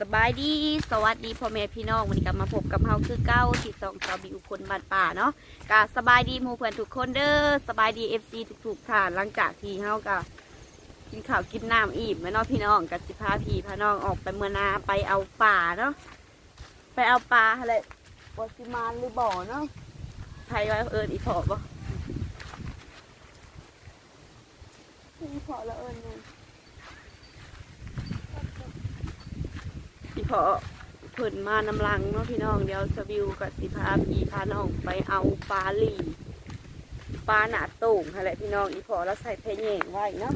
สบายดีสวัสดีพ่อแม่พี่น้องวันนี้กลับมาพบกับเฮาคือเก้าที่สองสาวบิวคนบ้านป่าเนาะกะสบายดีหมู่เพื่อนทุกคนเด้อสบายดีเอฟซีทุกๆท่านหลังจากที่เฮากะกินข้าวกินน้ำอิ่มแม่เนาะพี่น้องกับสิพาพี่พาน้องออกไปเมื่อนาไปเอาป่าเนาะไปเอาปลาอะไรบสิมานหรือบ่อเนาะไทยว่าเอิญอีพอบ่อีพอแล้วเอิญไงพี่ พอเพิ่นมานำลังเนาะพี่น้องเดี๋ยวสวิวกับสิพาพี่พาน้องไปเอาปลาหลีปลาหนาโต่งอะไรพี่น้องอีพอแล้วใส่เพแยงไว้เนาะ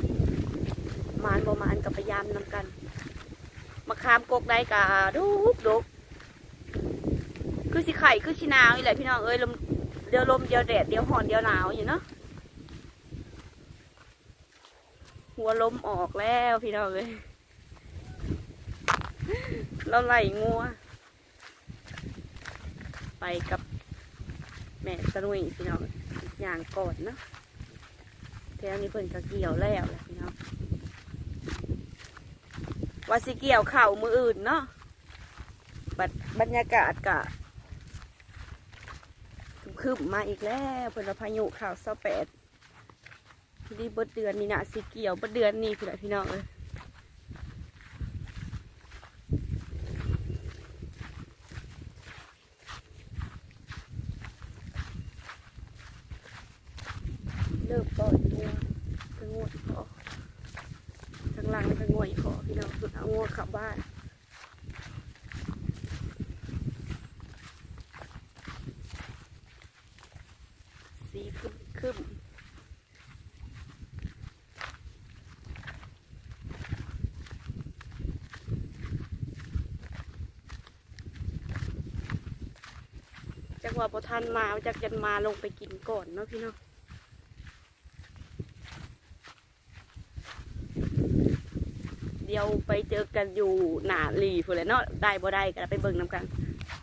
มานประมาณกับพยายามนำกันมาคามกกได้กะดุกดุกคือสิไข่คือสิหนาวนี่แหละพี่น้องเอ้ยลมเดี๋ยวลมเดี๋ยวแดดเดี๋ยวหอนเดี๋ยวหนาวอยู่เนาะหัวลมออกแล้วพี่น้องเอ้ย เราไล่งัว ไปกับแม่ตะนุยพี่น้องอย่างก่อนเนาะแถวนี้เพิ่นก็เกี่ยวแล้วแหละพี่น้องว่าสิเกี่ยวเข่ามืออื่นเนาะบัดบรรยากาศกะคืบมาอีกแล้วเพิ่นว่าพายุข่าวเศร้าแปดที่นี่เบดเดือนนี่นะสิเกี่ยวเบดเดือนนี่พี่องพี่น้องเอ้ย เลิกปล่อยงัว ไปงวดขอทางหลังไปงวยขอพี่น้องสุดเอางัวขับบ้านสีขึ้นขึ้นจังหวะพอทันมาจากยันมาลงไปกินก่อนเนาะพี่น้อง เดี๋ ยวไปเจอกันอยู่หนาหลีพู้นแหละเนาะได้บ่ได้ก็ไปเบิ่งน้ำกัน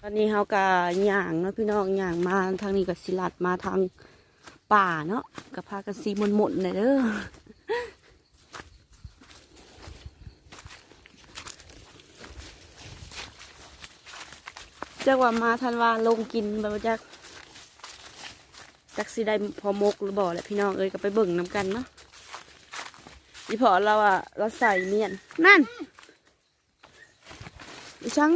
ตอนนี้เฮากะย่างเนาะพี่น้องย่างมาทางนี้ก็สิลัดมาทางป่าเนาะก็พากันซีมนหมดเลยเด้อจักว่ามาทันว่าลงกินแบบว่าจักจักสิได้พอมกหรือบ่อแหละพี่น้องเอ้ยก็ไปเบิ่งน้ำกันเนาะ อีพอเราอะเราใส่เมียนนั่นอีชัง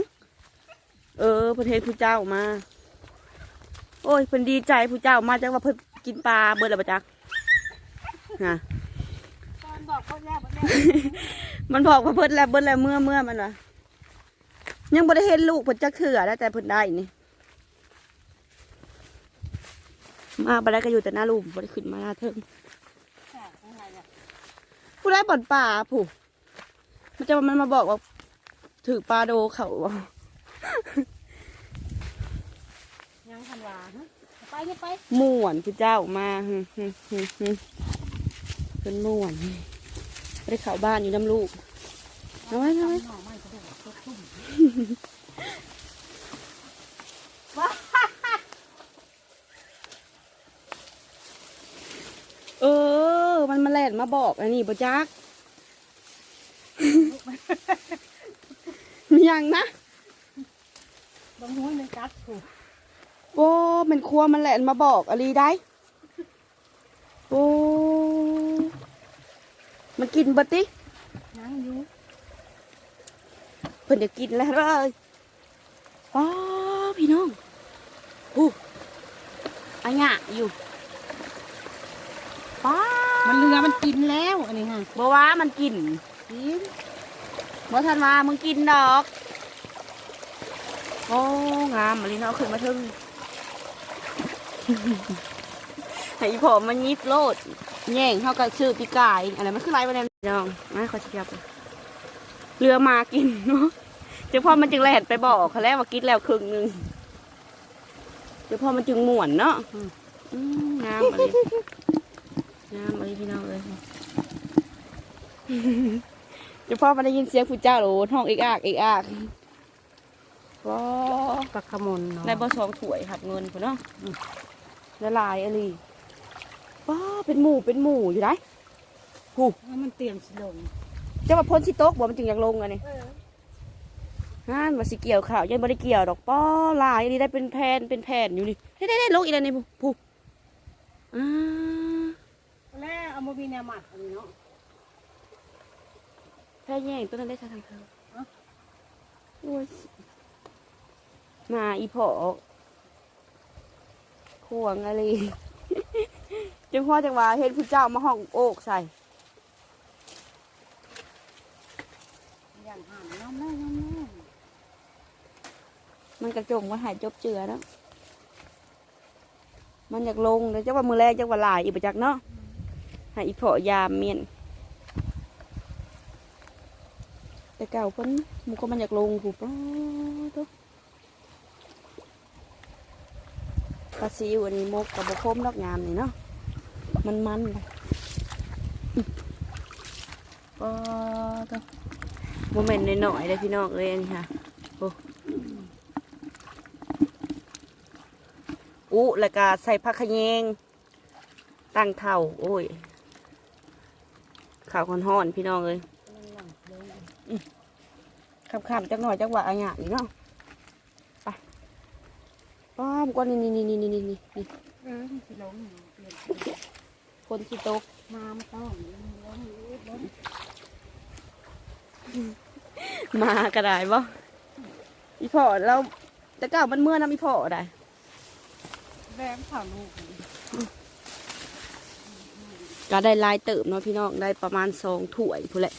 เออประเทศผู้เจ้ามา โอ้ยเพิ่นดีใจผู้เจ้ามาจังว่าเพิ่นกินปลาเบิดแล้วปะจักฮะนบอกเขาแล้วบอกแล้วมันบอกว่าเพิ่นแล้วเบิดแล้วเมื่อเมื่อมันวะยังบ่ได้เห็นลูกเพิ่นจักเถื่อแล้วแต่เพิ่นได้นี่มาบ่ได้ก็อยู่แต่หน้าลูกบ่ได้ขึ้นมาหน้าเทิง ผู้ได้บ่อนป่าผู้มันจะมันมาบอกว่า ถือปลาโดเขาบ่ยังทันวาฮะไปเนี่ยไปม่วนผู้เจ้ามาหึหึหึหึเป็นม่วนไปได้เข้าบ้านอยู่น้ำลูกเอาไว้เอาไว้ หน่อไม้กระโดดตกทุ่ม เออ มันมาแล่นมาบอกอันนี้บ่จักมียังนะบางห้วยมันกัดถูกโอ้มันครัวมันแล่นมาบอกอะไรได้โอ้มันกินบติยังอยู่เพิ่นจะกินแล้วเลยอ๋อพี่น้องอู้อันเนี้ยอยู่ป้า มันเรือมันกินแล้วอันนี้ฮะบอกว่ามันกินกินเมื่อทันมามึงกินดอก โอ้งามมาลีเนาะขึ้นมาทึ่งให้อีผอมมันยิบโลด แย่งเข้ากับชื่อปีกายอะไรมันคือไรวะเนี่ยน้องมาขอเชียบเรือมากินเนาะเจ้าพ่อมันจึงแล่นไปบอกเขาแล้วว่ากินแล้วครึ่งหนึงเจ้าพ่อมันจึงหม่วนเนาะอืมงามอะไรงามอะไรพี่น้องเลยเจ้าพ่อมันได้ยินเสียงผู้เจ้าโหห้องเอกอากเอกอากว้าปลาขมนเนาะในบ่อสองถ้วยหักเงินพุ่นเนาะอืมละลายอะไรว้าเป็นหมู่เป็นหมู่อยู่ไหนแล้วมันเตรียมสิลงจะมาพ้นสิโต๊กบ่มันจึงอยากลงอันนี้เออฮ่านว่าสิเกี่ยวข่าวยังบ่ได้เกี่ยวดอกป้อลายนี่ได้เป็นแผ่นเป็นแผ่นอยู่นี่ได้ได้ได้ลงอีกแล้วนี่ผู้ผู้อ่า แล้วเอามามีแนวหมัดอันนี้เนาะแผ่แย่งตัวนั้นได้ทางเธอเอ้าโอ้ยมาอีพอควงอะไรจังพ่อจังว่าเห็นผู้เจ้ามาห้องโอกใส่อย่างห่านน้ำแม่น้ำแม่มันกระจงว่าหายจบเจือแล้วมันอยากลงเลยจักว่ามือแรกจักว่าหลายอีกประจักเนาะ ใหายอีพอยามเมียนแต่เก่าเพิ่นมันก็มันอยากลงผูป้าตุ๊ปลาซิวอันนี้มกกับบะคมดอกงามนี่เนาะมันมันเลยป้าตุ๊โมเมนต์หน่อยๆเลยพี่น้องเลยอันนี้ค่ะอุแล้วก็ใส่ผักขยงตั้งเท่า โอ้ย ข้าวห่อนๆพี่น้องเลยขับขำจักหน่อยจักว่าอะไรอย่างนี้เนาะไปป้อมก้อนนี่นี่นี่นี่นี่นี่นี่เออสิลงเปลี่ยนคนที่ตกน้ำต้องลงลงมากระไดบ่อีพ่อเราแต่เก่ามันเมื่อนะอีพ่อได้แบมข่าวลูก ก็ได้ลายเติมเนาะพี่น้องได้ประมาณสองถ้วยพูนแหละ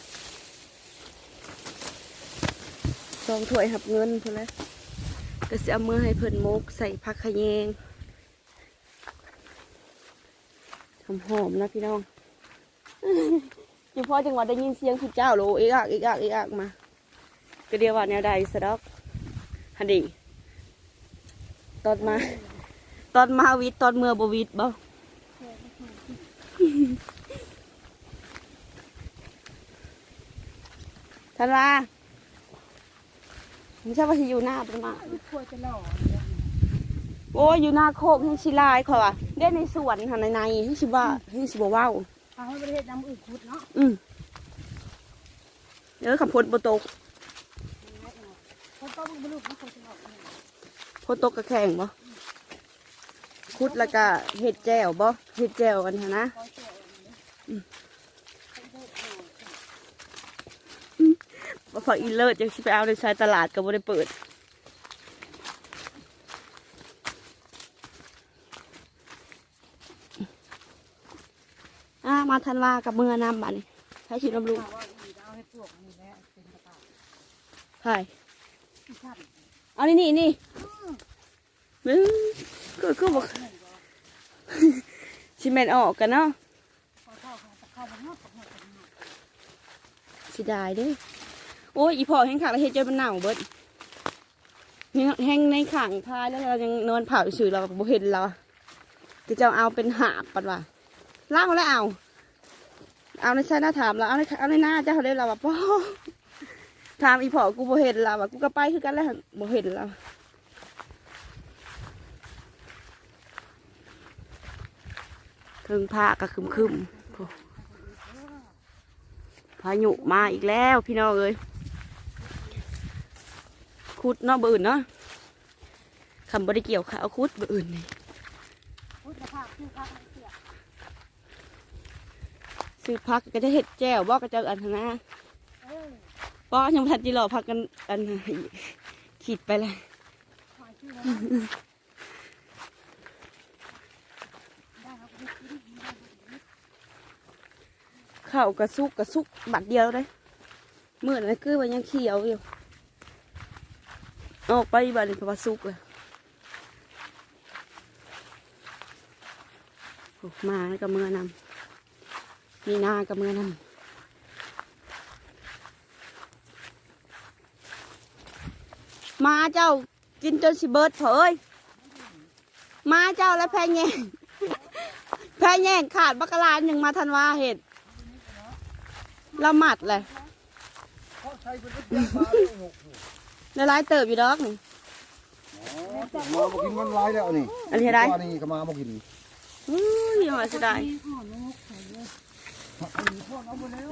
สองถ้วยหับเงินพูนแหละก็จะเอามือให้เพิ่นมกใส่ผักขะแยงหอมหอมนะพี่น้องจิพ่อจังหวัดได้ยินเสียงคุณเจ้าโลเอกอักเอกอักเอกอักมา ก็เดียวว่าแนวใดสะดอกฮันดีตอนมา ตอนมาวิทย์ตอนเมื่อบวิทย์บ่ ทันว่าไม่ใช่ว่าที่อยู่หน้าประมาณควรจะหล่อโอ้ยอยู่หน้าโคกให้ชิลายเขาอะเด่นในสวนค่ะในในให้ชิว่าให้ชิบว่าวเอาให้ประเทศน้ำอื่นคุดเนาะอืมเออขับพลบโตกคนต้องบรรลุนะคนจะหล่อพลตกกระแข่งบ่ คุดแล้วก็เห็ดแจ่วบ่เห็ดแจ่วกันค่ะนะคอยเสียว่าพออีเลิศจะสิไปเอาในชายตลาดก็บ่ได้เปิดอ่ามาทันว่ากับเมือนำบันใช้ชีวิตน้ำลูกว่เอาให้พวกนี้แหละเนี่นเอานี่นี่นี่ก็คือบอก ชิเมนออกกันเนาะพอเข้าเข้าเข้าไปเนาะเข้าไปเนาะสิได้เด้โอ้ยอีพอแห้งขางแล้วเฮ็ดจนมันเน่าเบิดนี่แห้งในขังพายแล้วเรายังนอนเผาสื่อเราบ่เห็นเราจะจะเอาเป็นหาบปัดว่าเล่าแล้วเอา เอาในใช่หน้าถามเราเอาในเอาในหน้าเจ้าเขาเรียกเราว่าพ่อถามอีพอกูบ่เห็นเราว่ากูก็ไปคือกันแล้วบ่เห็นเรา ถึงพาก็คึมคึมพายุมาอีกแล้วพี่น้องเอ้ยคุดเนาะเบออื่นเนาะคำบริเกี่ยวขาคุดเบออื่นนี่พุทธภาพคือซื้อพักก็จะเห็ดแจ่วบอกก็จะอันนั้นนะเออป้อยังพันจีรอพักกันอันขีดไปเลย หอยชื่อแล้วได้ครับ ข้าวกระซุกกระซุกบัดเดียวเลยเมื่อนั้นคือว่ายังเขียวอยู่ออกไปบัดนี้ก็ว่าซุกเลยโอ้มาแล้วก็เมื่อนำมีนากับเมื่อนำมาเจ้ากินจนสิเบิดเผยมาเจ้าและแพ้แย่งแพ้แย่งขาดบักกะลานหนึ่งมาทันวาเห็ด ละหมัดเลยเพราะใช้เป็นรถยนต์มาเลยหกละลายเติบอยู่ดอกนี่อ๋อมาบอกินมันร้ายแล้วนี่อันนี้อะไรว่านี่ก็มาบอกินอุ้ยยังไงจะได้อ่อนมุกใส่เลยอันนี้พ่อเอาไปแล้ว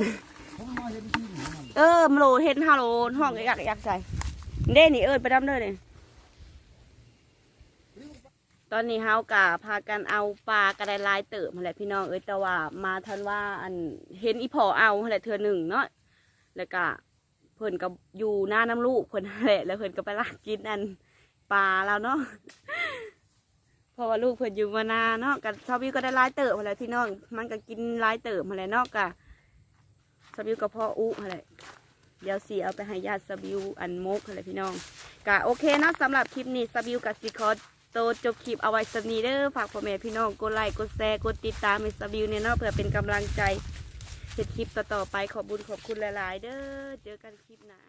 ผมมาเห็นที่นี่มันเออมโลเห็นฮาโลห้องอยากอยากใส่เด้นี่เอิญไปดำเด้อเนี่ย ตอนนี้เฮากะพากันเอาปลากระไดลายเติมมาแหละพี่น้องเอ้ยแต่ว่ามาทันว่าอันเห็นอีพอเอาหั่นแหละเธอหนึ่งเนาะแล้วก็เพิ่นกับอยู่หน้าน้ำลูกเพิ่นแหละแล้วเพิ่นก็ไปลากกินอันปลาแล้วเนาะเพราะว่าลูกเพิ่นอยู่มานาเนาะกับชาวบิวก็ได้ลายเติมมาแหล้วพี่น้อง มันก็กินลายเติมมาแหล้วเนาะกะชาวบิวกับพ่ออุมาแหละเดี๋ยวสีเอาไปให้ญาติสบิวอันมกอะไรพี่น้องกะโอเคเนาะสำหรับคลิปนี้สบิวกับสิคอ โตจบคลิปเอาไว้สำนีเด้อฝากพ่อแม่พี่น้องกดไลค์กดแชร์กดติดตามให้สบิวเนี่ยเนาะเพื่อเป็นกำลังใจเห็ดคลิปต่อๆไปขอบบุญขอบคุณหลายๆ เด้อเจอกันคลิปหน้า